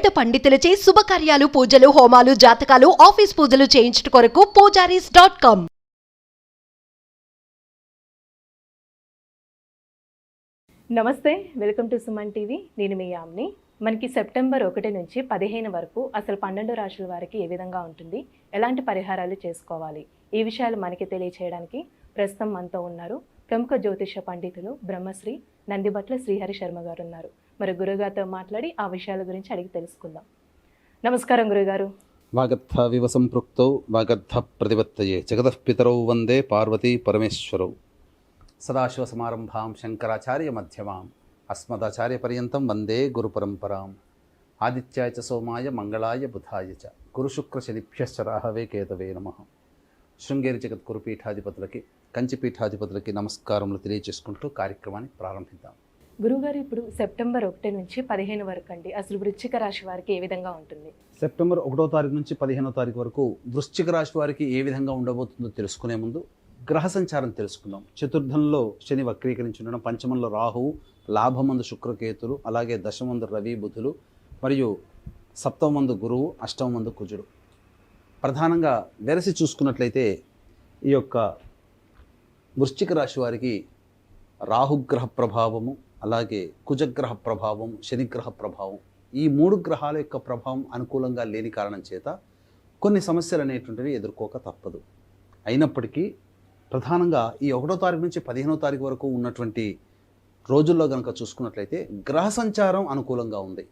వేద పండితులచే శుభకార్యాలు పూజలు హోమాలు జాతకాలు ఆఫీస్ పూజలు చేయించుట కొరకు పూజారీస్ డాట్ కామ్. నమస్తే వెల్కమ్ టు సుమన్ టీవీ. నేను మీ యామ్ని. మనకి సెప్టెంబర్ ఒకటి నుంచి పదిహేను వరకు అసలు పన్నెండు రాశుల వారికి ఏ విధంగా ఉంటుంది? ఎలాంటి పరిహారాలు చేసుకోవాలి? ఈ విషయాలు మనకి తెలియచేయడానికి ప్రస్తుతం మనతో ఉన్నారు ప్రముఖ జ్యోతిష పండితులు బ్రహ్మశ్రీ నందిబట్ల శ్రీహరి శర్మ గారు ఉన్నారు. మరి గురుగారితో మాట్లాడి ఆ విషయాల గురించి అడిగి తెలుసుకుందాం. నమస్కారం గురుగారు. వాగర్థ వివ సంపృక్తౌ వాగర్థ ప్రతిపత్తయే. జగదఃపితరౌ వందే పార్వతీ పరమేశ్వరౌ. సదాశివసమారంభాం శంకరాచార్య మధ్యమాం అస్మదాచార్య పర్యంతం వందే గురుపరంపరాం. ఆదిత్యాయ చ సోమాయ మంగళాయ బుధాయ చ. గురుశుక్రశనిభ్యశ్చ రాహవే కేతవే నమ. శృంగేరి జగద్గురు పీఠాధిపతులకి కంచి పీఠాధిపతులకి నమస్కారములు తెలియజేసుకుంటూ కార్యక్రమాన్ని ప్రారంభిద్దాం. గురువుగారు ఇప్పుడు సెప్టెంబర్ ఒకటి నుంచి పదిహేను వరకు అండి. అసలు వృశ్చిక రాశి వారికి ఏ విధంగా ఉంటుంది? సెప్టెంబర్ ఒకటో తారీఖు నుంచి పదిహేనో తారీఖు వరకు వృశ్చిక రాశి వారికి ఏ విధంగా ఉండబోతుందో తెలుసుకునే ముందు గ్రహ సంచారం తెలుసుకుందాం. చతుర్థంలో శని వక్రీకరించి ఉండడం పంచమంలో రాహువు లాభమందు శుక్రకేతులు అలాగే దశమందు రవి బుధులు మరియు సప్తమందు గురువు అష్టమందు కుజుడు. ప్రధానంగా వెరసి చూసుకున్నట్లయితే ఈ యొక్క వృశ్చిక రాశి వారికి రాహుగ్రహ ప్రభావము అలాగే కుజగ్రహ ప్రభావం శనిగ్రహ ప్రభావం ఈ మూడు గ్రహాల యొక్క ప్రభావం అనుకూలంగా లేని కారణం చేత కొన్ని సమస్యలు అనేటువంటివి ఎదుర్కోక తప్పదు. అయినప్పటికీ ప్రధానంగా ఈ ఒకటో తారీఖు నుంచి పదిహేనో తారీఖు వరకు ఉన్నటువంటి రోజుల్లో కనుక చూసుకున్నట్లయితే గ్రహ సంచారం అనుకూలంగా ఉంది.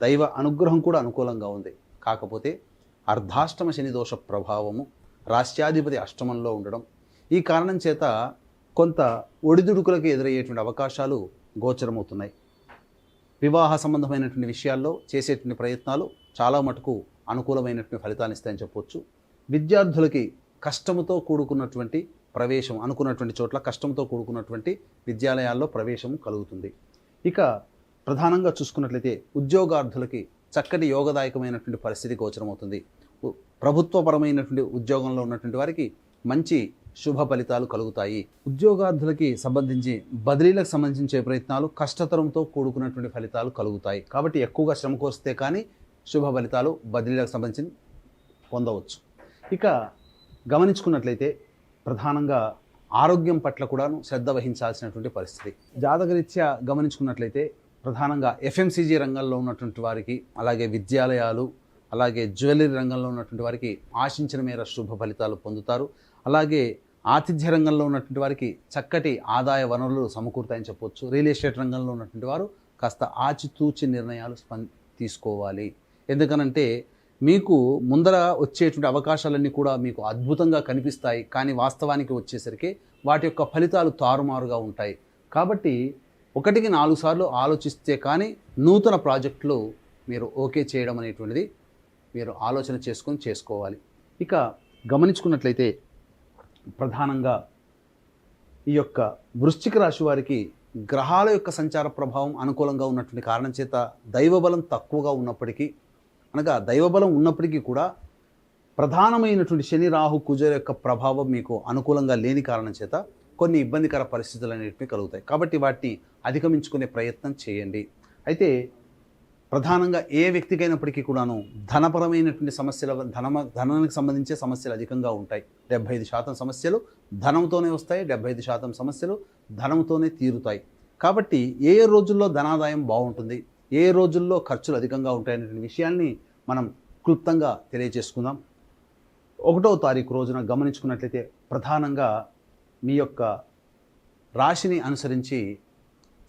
దైవ అనుగ్రహం కూడా అనుకూలంగా ఉంది. కాకపోతే అర్ధాష్టమ శని దోష ప్రభావము రాష్ట్రాధిపతి అష్టమంలో ఉండడం ఈ కారణం చేత కొంత ఒడిదుడుకులకు ఎదురయ్యేటువంటి అవకాశాలు గోచరమవుతున్నాయి. వివాహ సంబంధమైనటువంటి విషయాల్లో చేసేటువంటి ప్రయత్నాలు చాలా మటుకు అనుకూలమైనటువంటి ఫలితాలు ఇస్తాయని చెప్పొచ్చు. విద్యార్థులకి కష్టంతో కూడుకున్నటువంటి ప్రవేశం అనుకున్నటువంటి చోట్ల కష్టంతో కూడుకున్నటువంటి విద్యాలయాల్లో ప్రవేశం కలుగుతుంది. ఇక ప్రధానంగా చూసుకున్నట్లయితే ఉద్యోగార్థులకి చక్కటి యోగదాయకమైనటువంటి పరిస్థితి గోచరమవుతుంది. ప్రభుత్వపరమైనటువంటి ఉద్యోగంలో ఉన్నటువంటి వారికి మంచి శుభ ఫలితాలు కలుగుతాయి. ఉద్యోగార్థులకి సంబంధించి బదిలీలకు సంబంధించే ప్రయత్నాలు కష్టతరంతో కూడుకున్నటువంటి ఫలితాలు కలుగుతాయి. కాబట్టి ఎక్కువగా శ్రమ కోరిస్తే కానీ శుభ ఫలితాలు బదిలీలకు సంబంధించి పొందవచ్చు. ఇక గమనించుకున్నట్లయితే ప్రధానంగా ఆరోగ్యం పట్ల కూడాను శ్రద్ధ వహించాల్సినటువంటి పరిస్థితి. జాతకరీత్యా గమనించుకున్నట్లయితే ప్రధానంగా ఎఫ్ఎంసీజీ రంగంలో ఉన్నటువంటి వారికి అలాగే విద్యాలయాలు అలాగే జ్యువెలరీ రంగంలో ఉన్నటువంటి వారికి ఆశించిన మేర శుభ ఫలితాలు పొందుతారు. అలాగే ఆతిథ్య రంగంలో ఉన్నటువంటి వారికి చక్కటి ఆదాయ వనరులు సమకూరుతాయని చెప్పొచ్చు. రియల్ ఎస్టేట్ రంగంలో ఉన్నటువంటి వారు కాస్త ఆచితూచి నిర్ణయాలు స్పం తీసుకోవాలి. ఎందుకనంటే మీకు ముందర వచ్చేటువంటి అవకాశాలన్నీ కూడా మీకు అద్భుతంగా కనిపిస్తాయి. కానీ వాస్తవానికి వచ్చేసరికి వాటి యొక్క ఫలితాలు తారుమారుగా ఉంటాయి. కాబట్టి ఒకటికి నాలుగు సార్లు ఆలోచిస్తే కానీ నూతన ప్రాజెక్టులు మీరు ఓకే చేయడం అనేటువంటిది మీరు ఆలోచన చేసుకొని చేసుకోవాలి. ఇక గమనించుకున్నట్లయితే ప్రధానంగా ఈ యొక్క వృశ్చిక రాశి వారికి గ్రహాల యొక్క సంచార ప్రభావం అనుకూలంగా ఉన్నటువంటి కారణం చేత దైవబలం తక్కువగా ఉన్నప్పటికీ అనగా దైవబలం ఉన్నప్పటికీ కూడా ప్రధానమైనటువంటి శని రాహు కుజర యొక్క ప్రభావం మీకు అనుకూలంగా లేని కారణం చేత కొన్ని ఇబ్బందికర పరిస్థితులు అనేటివి కలుగుతాయి. కాబట్టి వాటిని అధిగమించుకునే ప్రయత్నం చేయండి. అయితే ప్రధానంగా ఏ వ్యక్తికైనప్పటికీ కూడాను ధనపరమైనటువంటి సమస్యల ధనమ ధనానికి సంబంధించే సమస్యలు అధికంగా ఉంటాయి. డెబ్బై ఐదు శాతం సమస్యలు ధనంతోనే వస్తాయి డెబ్బై ఐదు శాతం సమస్యలు ధనంతోనే తీరుతాయి. కాబట్టి ఏ ఏ రోజుల్లో ధనాదాయం బాగుంటుంది ఏ రోజుల్లో ఖర్చులు అధికంగా ఉంటాయనే విషయాన్ని మనం క్లుప్తంగా తెలియజేసుకుందాం. ఒకటో తారీఖు రోజున గమనించుకున్నట్లయితే ప్రధానంగా మీ యొక్క రాశిని అనుసరించి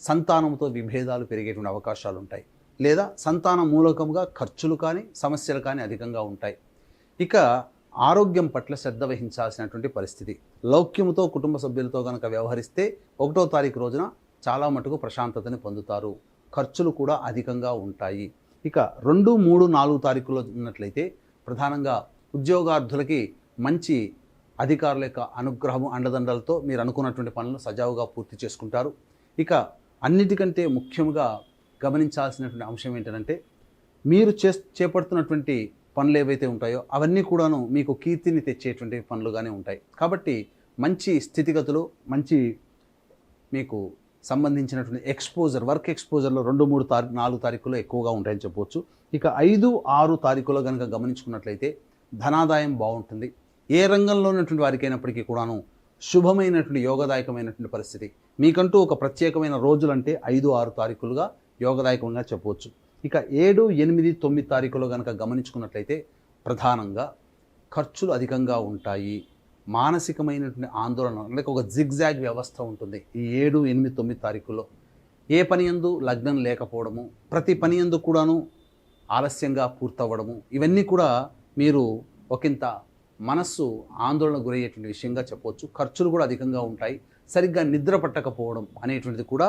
సంతానంతో విభేదాలు పెరిగేటువంటి అవకాశాలు ఉంటాయి లేదా సంతాన మూలకంగా ఖర్చులు కానీ సమస్యలు కానీ అధికంగా ఉంటాయి. ఇక ఆరోగ్యం పట్ల శ్రద్ధ వహించాల్సినటువంటి పరిస్థితి. లౌక్యముతో కుటుంబ సభ్యులతో కనుక వ్యవహరిస్తే ఒకటో తారీఖు రోజున చాలా మటుకు ప్రశాంతతని పొందుతారు. ఖర్చులు కూడా అధికంగా ఉంటాయి. ఇక రెండు మూడు నాలుగు తారీఖులో ఉన్నట్లయితే ప్రధానంగా ఉద్యోగార్థులకి మంచి అధికారుల యొక్క అనుగ్రహము అండదండలతో మీరు అనుకున్నటువంటి పనులను సజావుగా పూర్తి చేసుకుంటారు. ఇక అన్నిటికంటే ముఖ్యంగా గమనించాల్సినటువంటి అంశం ఏంటంటే మీరు చే చేపడుతున్నటువంటి పనులు ఏవైతే ఉంటాయో అవన్నీ కూడాను మీకు కీర్తిని తెచ్చేటువంటి పనులుగానే ఉంటాయి. కాబట్టి మంచి స్థితిగతులు మంచి మీకు సంబంధించినటువంటి ఎక్స్పోజర్ వర్క్ ఎక్స్పోజర్లో రెండు మూడు తారీ నాలుగు తారీఖుల్లో ఎక్కువగా ఉంటాయని చెప్పవచ్చు. ఇక ఐదు ఆరు తారీఖులో కనుక గమనించుకున్నట్లయితే ధనాదాయం బాగుంటుంది. ఏ రంగంలో ఉన్నటువంటి వారికి అయినప్పటికీ కూడాను శుభమైనటువంటి యోగదాయకమైనటువంటి పరిస్థితి. మీకంటూ ఒక ప్రత్యేకమైన రోజులంటే ఐదు ఆరు తారీఖులుగా యోగదాయకంగా చెప్పవచ్చు. ఇక ఏడు ఎనిమిది తొమ్మిది తారీఖులో కనుక గమనించుకున్నట్లయితే ప్రధానంగా ఖర్చులు అధికంగా ఉంటాయి. మానసికమైనటువంటి ఆందోళన అంటే ఒక జిగ్జాగ్ వ్యవస్థ ఉంటుంది ఈ ఏడు ఎనిమిది తొమ్మిది తారీఖుల్లో. ఏ పని ఎందు లగ్నం లేకపోవడము ప్రతి పని ఎందు కూడాను ఆలస్యంగా పూర్తవ్వడము ఇవన్నీ కూడా మీరు ఒకంత మనస్సు ఆందోళన గురయ్యేటువంటి విషయంగా చెప్పవచ్చు. ఖర్చులు కూడా అధికంగా ఉంటాయి. సరిగ్గా నిద్ర పట్టకపోవడం అనేటువంటిది కూడా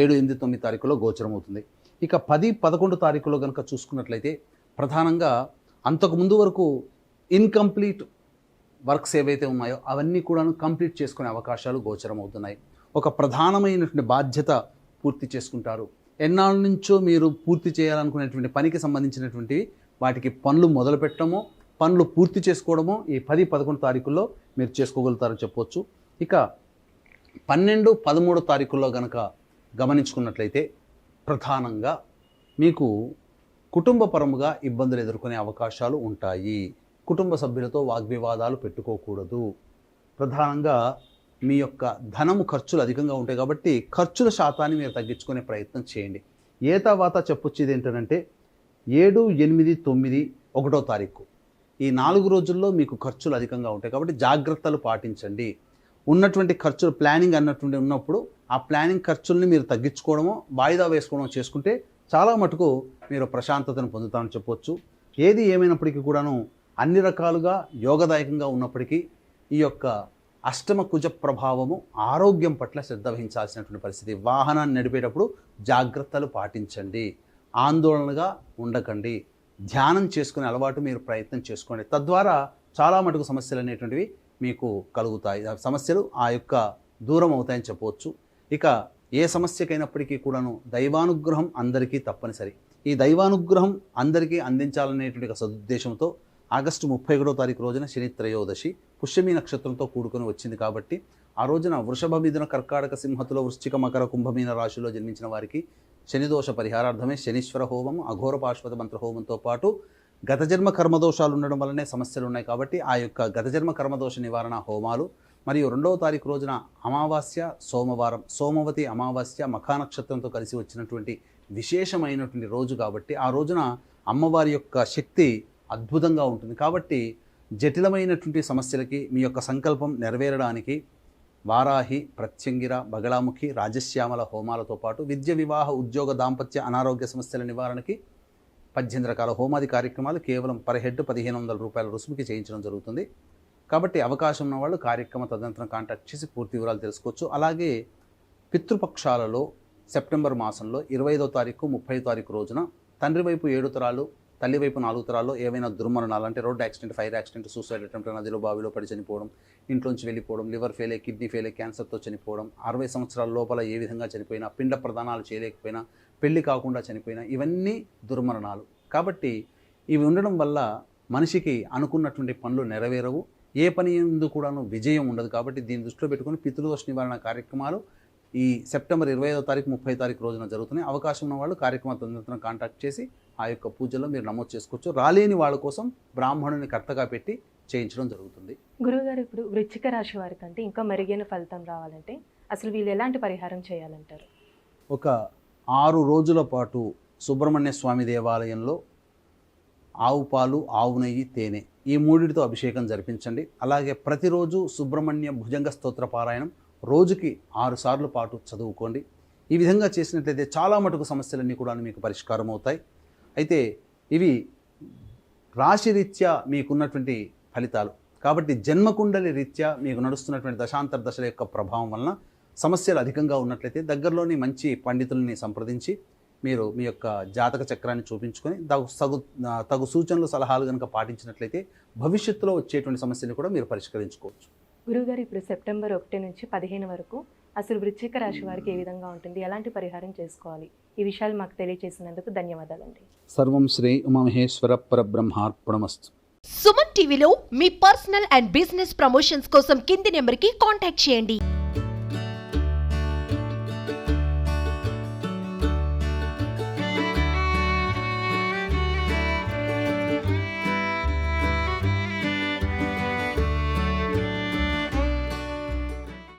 ఏడు ఎనిమిది తొమ్మిది తారీఖులో గోచరమవుతుంది. ఇక పది పదకొండు తారీఖులో కనుక చూసుకున్నట్లయితే ప్రధానంగా అంతకు ముందు వరకు ఇన్కంప్లీట్ వర్క్స్ ఏవైతే ఉన్నాయో అవన్నీ కూడాను కంప్లీట్ చేసుకునే అవకాశాలు గోచరమవుతున్నాయి. ఒక ప్రధానమైనటువంటి బాధ్యత పూర్తి చేసుకుంటారు. ఎన్నాళ్ళ నుంచో మీరు పూర్తి చేయాలనుకునేటువంటి పనికి సంబంధించినటువంటి వాటికి పనులు మొదలు పెట్టడమో పనులు పూర్తి చేసుకోవడమో ఈ పది పదకొండు తారీఖుల్లో మీరు చేసుకోగలుగుతారని చెప్పవచ్చు ఇక పన్నెండు పదమూడు తారీఖుల్లో కనుక గమనించుకున్నట్లయితే ప్రధానంగా మీకు కుటుంబపరముగా ఇబ్బందులు ఎదుర్కొనే అవకాశాలు ఉంటాయి. కుటుంబ సభ్యులతో వాగ్వివాదాలు పెట్టుకోకూడదు. ప్రధానంగా మీ యొక్క ధనము ఖర్చులు అధికంగా ఉంటాయి కాబట్టి ఖర్చుల శాతాన్ని మీరు తగ్గించుకునే ప్రయత్నం చేయండి. ఏ తర్వాత చెప్పొచ్చేది ఏంటంటే ఏడు ఎనిమిది తొమ్మిది ఒకటో తారీఖు. ఈ నాలుగు రోజుల్లో మీకు ఖర్చులు అధికంగా ఉంటాయి కాబట్టి జాగ్రత్తలు పాటించండి. ఉన్నటువంటి ఖర్చులు ప్లానింగ్ అన్నటువంటి ఉన్నప్పుడు ఆ ప్లానింగ్ ఖర్చుల్ని మీరు తగ్గించుకోవడమో వాయిదా వేసుకోవడం చేసుకుంటే చాలా మటుకు మీరు ప్రశాంతతను పొందుతామని చెప్పొచ్చు. ఏది ఏమైనప్పటికీ కూడాను అన్ని రకాలుగా యోగదాయకంగా ఉన్నప్పటికీ ఈ యొక్క అష్టమ కుజ ప్రభావము ఆరోగ్యం పట్ల శ్రద్ధ వహించాల్సినటువంటి పరిస్థితి. వాహనాన్ని నడిపేటప్పుడు జాగ్రత్తలు పాటించండి. ఆందోళనగా ఉండకండి. ధ్యానం చేసుకునే అలవాటు మీరు ప్రయత్నం చేసుకోండి. తద్వారా చాలా మటుకు సమస్యలు అనేటువంటివి మీకు కలుగుతాయి. ఆ సమస్యలు ఆ యొక్క దూరం అవుతాయని చెప్పవచ్చు. ఇక ఏ సమస్యకైనప్పటికీ కూడాను దైవానుగ్రహం అందరికీ తప్పనిసరి. ఈ దైవానుగ్రహం అందరికీ అందించాలనేటువంటి ఒక సదుద్దేశంతో ఆగస్టు ముప్పై ఒకటో తారీఖు రోజున శని త్రయోదశి పుష్యమి నక్షత్రంతో కూడుకొని వచ్చింది కాబట్టి ఆ రోజున వృషభ మిథున కర్కాటక సింహతులో వృశ్చిక మకర కుంభమీన రాశిలో జన్మించిన వారికి శనిదోష పరిహారార్థమే శనీశ్వర హోమం అఘోర పాశ్వత మంత్ర హోమంతో పాటు గత జన్మ కర్మదోషాలు ఉండడం వల్లనే సమస్యలు ఉన్నాయి కాబట్టి ఆ యొక్క గత జన్మ కర్మదోష నివారణ హోమాలు మరియు రెండవ తారీఖు రోజున అమావాస్య సోమవారం సోమవతి అమావాస్య మఖానక్షత్రంతో కలిసి వచ్చినటువంటి విశేషమైనటువంటి రోజు కాబట్టి ఆ రోజున అమ్మవారి యొక్క శక్తి అద్భుతంగా ఉంటుంది. కాబట్టి జటిలమైనటువంటి సమస్యలకి మీ యొక్క సంకల్పం నెరవేరడానికి వారాహి ప్రత్యంగిర బగళాముఖి రాజశ్యామల హోమాలతో పాటు విద్య వివాహ ఉద్యోగ దాంపత్య అనారోగ్య సమస్యల నివారణకి పద్దెనిమిది రకాల హోమాది కార్యక్రమాలు కేవలం పర్ హెడ్ పదిహేను వందల రూపాయల రుసుముకి చేయించడం జరుగుతుంది. కాబట్టి అవకాశం ఉన్న వాళ్ళు కార్యక్రమ తదనంతరం కాంటాక్ట్ చేసి పూర్తి వివరాలు తెలుసుకోవచ్చు. అలాగే పితృపక్షాలలో సెప్టెంబర్ మాసంలో ఇరవై ఐదో తారీఖు ముప్పై తారీఖు రోజున తండ్రి వైపు ఏడు తరాలు తల్లి వైపు నాలుగు తరాల్లో ఏవైనా దుర్మరణాలు అంటే road accident fire accident suicide attempt నదిలో బావిలో పడి చనిపోవడం ఇంట్లోంచి వెళ్ళిపోవడం లివర్ ఫెయిల్ కిడ్నీ ఫెయిల్ క్యాన్సర్తో చనిపోవడం అరవై సంవత్సరాల లోపల ఏ విధంగా చనిపోయినా పిండ ప్రదానాలు చేయలేకపోయినా పెళ్ళి కాకుండా చనిపోయినా ఇవన్నీ దుర్మరణాలు. కాబట్టి ఇవి ఉండడం వల్ల మనిషికి అనుకున్నటువంటి పనులు నెరవేరవు. ఏ పని ఎందు కూడాను విజయం ఉండదు. కాబట్టి దీన్ని దృష్టిలో పెట్టుకుని పితృదోష నివారణ కార్యక్రమాలు ఈ సెప్టెంబర్ ఇరవై ఐదో తారీఖు ముప్పై తారీఖు రోజున జరుగుతున్నాయి. అవకాశం ఉన్న వాళ్ళు కార్యక్రమ తదనంతరం కాంటాక్ట్ చేసి ఆ యొక్క పూజలో మీరు నమోదు చేసుకోవచ్చు. రాలేని వాళ్ళ కోసం బ్రాహ్మణుని కర్తగా పెట్టి చేయించడం జరుగుతుంది. గురువుగారు ఇప్పుడు వృశ్చిక రాశి వారికి అంటే ఇంకా మెరుగైన ఫలితం రావాలంటే అసలు వీళ్ళు ఎలాంటి పరిహారం చేయాలంటారు? ఒక ఆరు రోజుల పాటు సుబ్రహ్మణ్య స్వామి దేవాలయంలో ఆవు పాలు ఆవు నెయ్యి తేనె ఈ మూడిటితో అభిషేకం జరిపించండి. అలాగే ప్రతిరోజు సుబ్రహ్మణ్య భుజంగ స్తోత్ర పారాయణం రోజుకి ఆరు సార్లు పాటు చదువుకోండి. ఈ విధంగా చేసినట్లయితే చాలా మటుకు సమస్యలన్నీ కూడా మీకు పరిష్కారం అవుతాయి అయితే ఇవి రాశిరీత్యా మీకున్నటువంటి ఫలితాలు. కాబట్టి జన్మకుండలి రీత్యా మీకు నడుస్తున్నటువంటి దశాంతర దశల యొక్క ప్రభావం వలన సమస్యలు అధికంగా ఉన్నట్లయితే దగ్గరలోని మంచి పండితుల్ని సంప్రదించి మీరు మీ యొక్క జాతక చక్రాన్ని చూపించుకొని తగు తగు తగు సూచనలు సలహాలు కనుక పాటించినట్లయితే భవిష్యత్తులో వచ్చేటువంటి సమస్యను కూడా మీరు పరిష్కరించుకోవచ్చు. గురువుగారు ఇప్పుడు సెప్టెంబర్ ఒకటి నుంచి పదిహేను వరకు అసలు వృశ్చిక రాశి వారికి ఏ విధంగా ఉంటుంది? ఎలాంటి పరిహారం చేసుకోవాలి? ఈ విషయాలు మాకు తెలియజేసినందుకు ధన్యవాదాలండి. సర్వం శ్రీ ఉమామహేశ్వర పరబ్రహ్మార్పణమస్తు. సుమన్ టీవీలో మీ పర్సనల్ అండ్ బిజినెస్ ప్రమోషన్స్ కోసం కింది నెంబర్కి కాంటాక్ట్ చేయండి.